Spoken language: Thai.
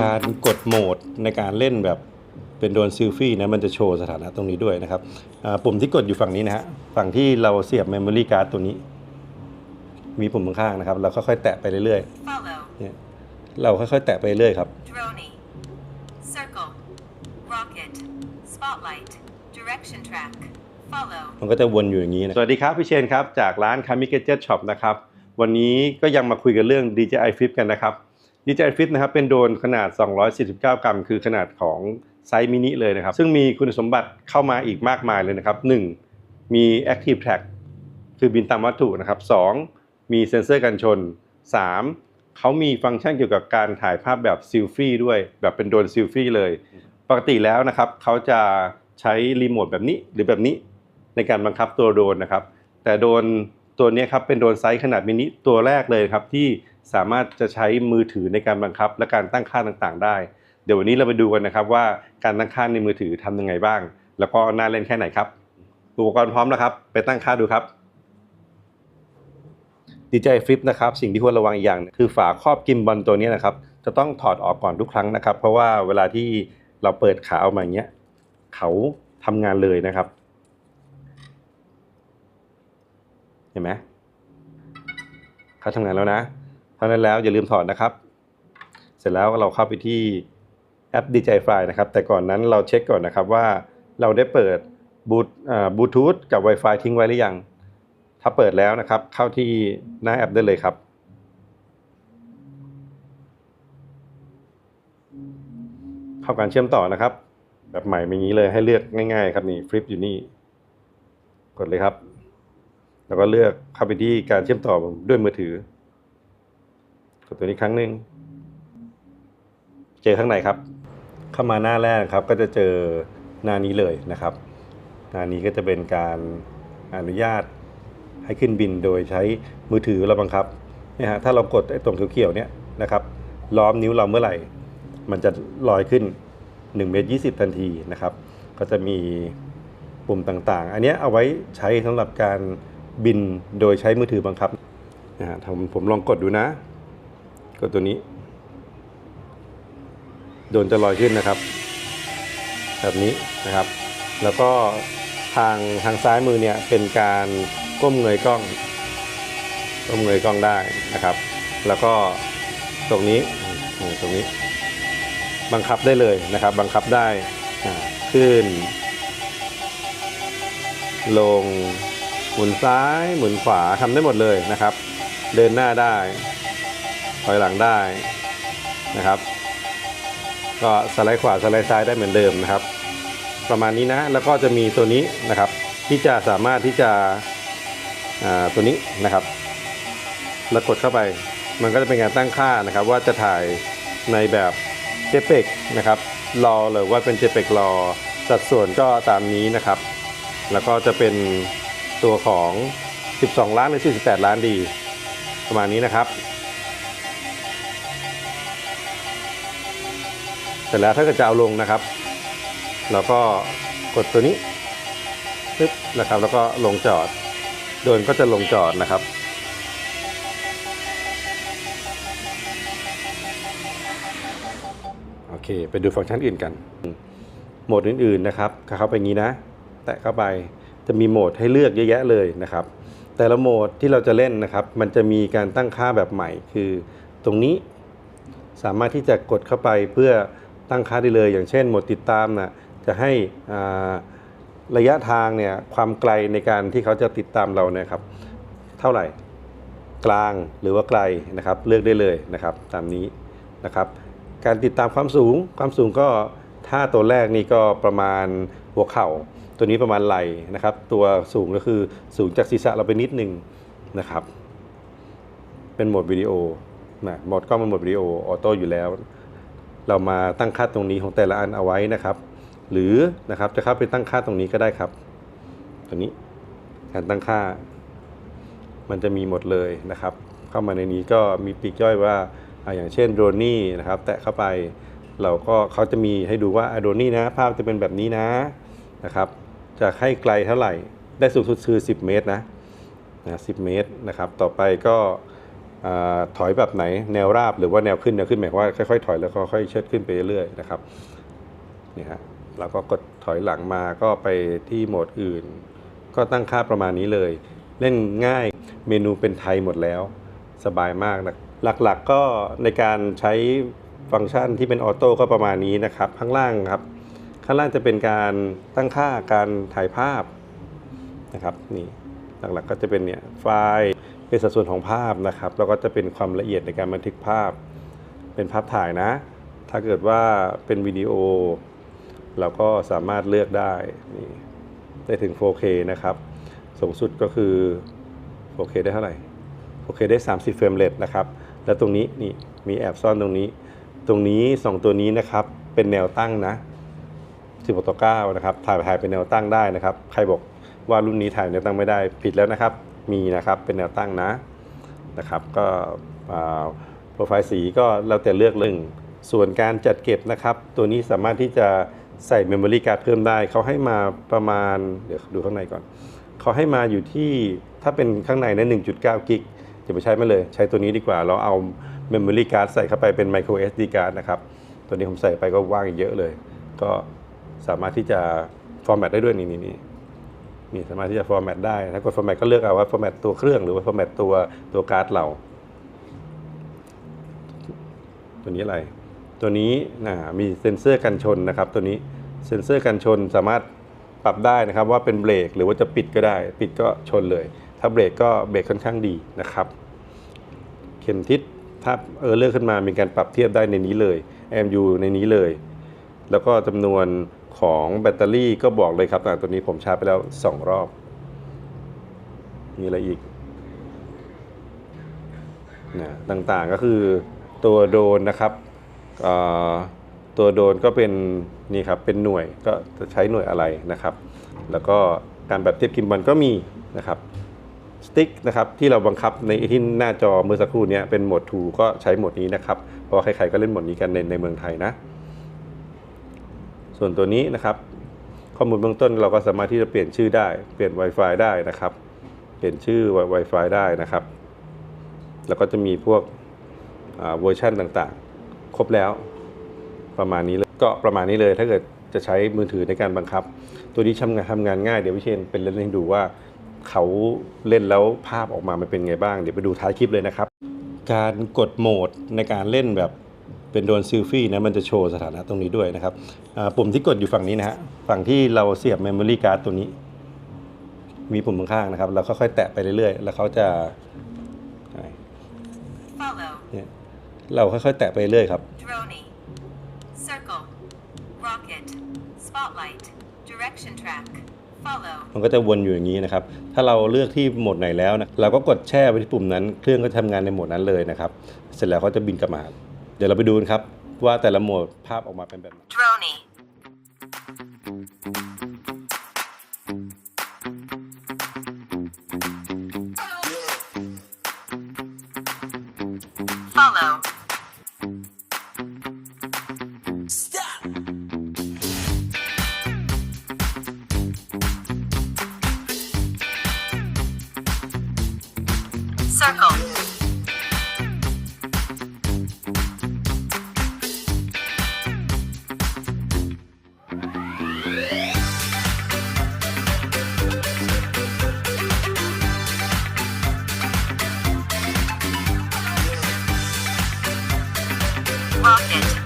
การกดโหมดในการเล่นแบบเป็นโดรนซิลฟี่นะมันจะโชว์สถานะตรงนี้ด้วยนะครับอ่าปุ่มที่กดอยู่ฝั่งนี้นะฮะฝั่งที่เราเสียบ Memory Card ตัวนี้ มีปุ่มข้างๆนะครับเราค่อยๆแตะไปเรื่อย Follow. ๆเนี่ยเราค่อยๆแตะไปเรื่อยครับ Droney. Circle. Rocket. Spotlight. Direction track. Follow. มันก็จะวนอยู่อย่างนี้นะ สวัสดีครับ พี่เชนครับ จากร้าน k a m i g a d g e t Shop นะครับ วันนี้ก็ยังมาคุยกันเรื่อง DJI Flip กันนะครับ DJI Flip นะครับเป็นโดรนขนาด 249 กรัม คือขนาดของไซส์มินิเลยนะครับ ซึ่งมีคุณสมบัติเข้ามาอีกมากมายเลยนะครับ 1. มี Active Track คือบินตามวัตถุนะครับ 2. มีเซ็นเซอร์กันชน 3. เขามีฟังก์ชันเกี่ยวกับการถ่ายภาพแบบซิลฟี่ด้วย แบบเป็นโดรนซิลฟี่เลย ปกติแล้วนะครับเขาจะใช้รีโมทแบบนี้หรือแบบนี้ในการบังคับตัวโดรนนะครับ แต่โดรนตัวนี้ครับเป็นโดรนไซส์ขนาดมินิตัวแรกเลยครับที่ สามารถจะใช้มือถือในการบังคับ และการตั้งค่าต่างๆ ได้ เดี๋ยววันนี้เราไปดูกันนะครับว่าการตั้งค่าในมือถือทำยังไงบ้าง แล้วก็น่าเล่นแค่ไหนครับ อุปกรณ์พร้อมแล้วครับ ไปตั้งค่าดูครับ DJI Flip นะครับสิ่งที่ควรระวังอีกอย่าง คือฝาครอบกิมบอลตัวนี้นะครับจะต้องถอดออกก่อนทุกครั้งนะครับ เพราะว่าเวลาที่เราเปิดขาออกมาอย่างเงี้ยเขาทำงานเลยนะครับ เห็นไหมเขาทำงานแล้วนะ เท่านั้นแล้วอย่าลืมถอดนะครับ เสร็จแล้วเราเข้าไปที่แอป DJI Fly นะครับ แต่ก่อนนั้นเราเช็คก่อนนะครับว่าเราได้เปิดบูทบลูทูธกับ Wi-Fi ทิ้งไว้หรือยัง ถ้าเปิดแล้วนะครับ เข้าที่หน้าแอปได้เลยครับ เข้าการเชื่อมต่อนะครับ แบบใหม่เป็นอย่างนี้เลยให้เลือกง่าย ๆ ครับนี่ฟลิปอยู่นี่ กดเลยครับ แล้วก็เลือกเข้าไปที่การเชื่อมต่อด้วยมือถือ กดตัวนี้ครั้งหนึ่งเจอข้างในครับ เข้ามาหน้าแรกครับ ก็จะเจอหน้านี้เลยนะครับ หน้านี้ก็จะเป็นการอนุญาตให้ขึ้นบินโดยใช้มือถือเราบังคับเนี่ยฮะถ้าเรากดไอ้ตรงเขียวๆเนี่ยนะครับ ล้อมนิ้วเราเมื่อไหร่ มันจะลอยขึ้น1เมตร20 ทันทีนะครับ ก็จะมีปุ่มต่างๆ อันนี้เอาไว้ใช้สำหรับการบินโดยใช้มือถือบังคับนะฮะผมลองกดดูนะ กดตัวนี้ โดนจะลอยขึ้นนะครับ แบบนี้นะครับ แล้วก็ทางทางซ้ายมือเนี่ยเป็นการก้มเงยกล้อง ก้มเงยกล้องได้นะครับ แล้วก็ตรงนี้ตรงนี้ บังคับได้เลยนะครับ บังคับได้ขึ้น ลงหมุนซ้ายหมุนขวาทำได้หมดเลยนะครับ เดินหน้าได้ ถอยหลังได้นะครับ ก็สไลด์ขวาสไลด์ซ้ายได้เหมือนเดิมนะครับ ประมาณนี้นะแล้วก็จะมีตัวนี้นะครับ ที่จะสามารถที่จะอ่าตัวนี้นะครับแล้วกดเข้าไป มันก็จะเป็นการตั้งค่านะครับ ว่าจะถ่ายในแบบ JPEG นะครับรอหรือว่าเป็น JPEG รอสัดส่วนก็ตามนี้นะครับ แล้วก็จะเป็นตัวของ 12 ล้านหรือ 48 ล้านดี ประมาณนี้นะครับ ร็จแล้วถ้าเกิดจะเอาลงนะครับ เราก็กดตัวนี้ปึ๊บนะครับ แล้วก็ลงจอดโดนก็จะลงจอดนะครับ โอเค ไปดูฟังก์ชันอื่นกัน โหมดอื่นๆนะครับเข้าไปงี้นะ แตะเข้าไปจะมีโหมดให้เลือกเยอะแยะเลยนะครับ แต่ละโหมดที่เราจะเล่นนะครับ มันจะมีการตั้งค่าแบบใหม่คือตรงนี้สามารถที่จะกดเข้าไปเพื่อ ตั้งค่าได้เลย อย่างเช่นโหมดติดตามนะจะให้ระยะทางเนี่ยความไกลในการที่เขาจะติดตามเราเนี่ยครับเท่าไหร่กลางหรือว่าไกลนะครับเลือกได้เลยนะครับตามนี้นะครับการติดตามความสูงความสูงก็ถ้าตัวแรกนี่ก็ประมาณหัวเข่า ตัวนี้ประมาณไหล่นะครับ ตัวสูงก็คือสูงจากศีรษะเราไปนิดนึงนะครับ เป็นโหมดวิดีโอนะโหมดกล้องเป็นโหมดวิดีโอออโต้อยู่แล้ว เรามาตั้งค่าตรงนี้ของแต่ละอันเอาไว้นะครับ หรือนะครับจะเข้าไปตั้งค่าตรงนี้ก็ได้ครับตัวนี้การตั้งค่า มันจะมีหมดเลยนะครับ เข้ามาในนี้ก็มีปีกย่อยว่าอ่าอย่างเช่นโดนี่นะครับ แตะเข้าไปเราก็เขาจะมีให้ดูว่าโดนี่นะ ภาพจะเป็นแบบนี้นะนะครับจะให้ไกลเท่าไหร่ได้สูงสุดคือ 10 เมตรนะนะ10 เมตรนะครับ ต่อไปก็ ถอยแบบไหนแนวราบหรือว่าแนวขึ้นแนวขึ้นหมายว่าค่อยๆถอยแล้วค่อยๆเชิดขึ้นไปเรื่อยๆนะครับนี่ฮะเราก็กดถอยหลังมาก็ไปที่โหมดอื่น ก็ตั้งค่าประมาณนี้เลย เล่นง่ายเมนูเป็นไทยหมดแล้ว สบายมากนะหลักๆก็ในการใช้ฟังก์ชันที่เป็นออโต้ก็ประมาณนี้นะครับ ข้างล่างครับ ข้างล่างจะเป็นการตั้งค่าการถ่ายภาพนะครับนี่หลักๆก็จะเป็นเนี่ยไฟล์ เป็นสัดส่วนของภาพนะครับ แล้วก็จะเป็นความละเอียดในการบันทึกภาพ เป็นภาพถ่ายนะ ถ้าเกิดว่าเป็นวิดีโอ เราก็สามารถเลือกได้นี่ได้ถึง 4K นะครับ สูงสุดก็คือ 4K ได้เท่าไหร่ 4K ได้ 30 เฟรมเรทนะครับ แล้วตรงนี้นี่มีแอบซ่อนตรงนี้ ตรงนี้ 2 ตัวนี้นะครับ เป็นแนวตั้งนะ16ต่อ9นะครับ ถ่ายถ่ายเป็นแนวตั้งได้นะครับ ใครบอกว่ารุ่นนี้ถ่ายแนวตั้งไม่ได้ผิดแล้วนะครับ มีนะครับเป็นแนวตั้งนะนะครับก็โปรไฟล์สีก็แล้วแต่เลือกเลยส่วนการจัดเก็บนะครับ ตัวนี้สามารถที่จะใส่เมมโมรี่การ์ดเพิ่มได้เขาให้มาประมาณ เดี๋ยวดูข้างในก่อนเขาให้มาอยู่ที่ถ้าเป็นข้างในนะ1.9 กิกจะไปใช้ไม่เลย ใช้ตัวนี้ดีกว่า เราเอาเมมโมรี่การ์ดใส่เข้าไปเป็น micro SD card นะครับ ตัวนี้ผมใส่ไปก็ว่างอีกเยอะเลย ก็สามารถที่จะฟอร์แมตได้ด้วยนี่นี่ นี่สามารถที่จะฟอร์แมตได้ ถ้ากดฟอร์แมตก็เลือกเอาว่าฟอร์แมตตัวเครื่องหรือว่าฟอร์แมตตัวตัวการ์ดเรา ตัวนี้อะไร ตัวนี้นะมีเซ็นเซอร์กันชนนะครับ ตัวนี้เซ็นเซอร์กันชนสามารถปรับได้นะครับ ว่าเป็นเบรกหรือว่าจะปิดก็ได้ ปิดก็ชนเลย ถ้าเบรกก็เบรกค่อนข้างดีนะครับ เข็มทิศถ้าเออเลือกขึ้นมามีการปรับเทียบได้ในนี้เลย MU ในนี้เลย แล้วก็จำนวน ของแบตเตอรี่ก็บอกเลยครับอ่าตัวนี้ผมชาร์จไปแล้ว 2 รอบ มีอะไรอีกนะต่างๆก็คือตัวโดรนนะครับตัวโดรนก็เป็นนี่ครับเป็นหน่วยก็จะใช้หน่วยอะไรนะครับ แล้วก็การแบบเทียบกิมบัลก็มีนะครับสติ๊กนะครับที่เราบังคับในที่หน้าจอเมื่อสักครู่นี้เป็นโหมด 2 ก็ใช้โหมดนี้นะครับ เพราะว่าใครๆก็เล่นโหมดนี้กันในในเมืองไทยนะ ส่วนตัวนี้นะครับข้อมูลเบื้องต้นเราก็สามารถที่จะเปลี่ยนชื่อได้ เปลี่ยน Wi-Fi ได้นะครับ เปลี่ยนชื่อ Wi-Fi ได้นะครับ แล้วก็จะมีพวกเวอร์ชันต่างๆ ครบแล้วประมาณนี้เลยก็ประมาณนี้เลยถ้าเกิดจะใช้มือถือในการบังคับ ตัวนี้ทำงานทำงานง่ายเดี๋ยววิเชนเป็นเล่นให้ดูว่าเขาเล่นแล้วภาพออกมามันเป็นไงบ้าง เดี๋ยวไปดูท้ายคลิปเลยนะครับ การกดโหมดในการเล่นแบบ เป็นโดรนซิลฟี่นะมันจะโชว์สถานะตรงนี้ด้วยนะครับอ่าปุ่มที่กดอยู่ฝั่งนี้นะฮะฝั่งที่เราเสียบเมมโมรี่การ์ดตัวนี้ มีปุ่มข้างๆนะครับเราค่อยๆแตะไปเรื่อยๆ แล้วเขาจะ Follow. เนี่ยเราค่อยๆแตะไปเรื่อยครับ Droney. Circle. Rocket. Spotlight. Direction track. Follow. มันก็จะวนอยู่อย่างนี้นะครับ ถ้าเราเลือกที่โหมดไหนแล้วนะ เราก็กดแช่ไปที่ปุ่มนั้น เครื่องก็จะทำงานในโหมดนั้นเลยนะครับ เสร็จแล้วเขาจะบินกลับมา เดี๋ยวเราไปดูกันครับว่าแต่ละโหมดภาพออกมาเป็นแบบไหน Droney. Follow. Circle. Rocket.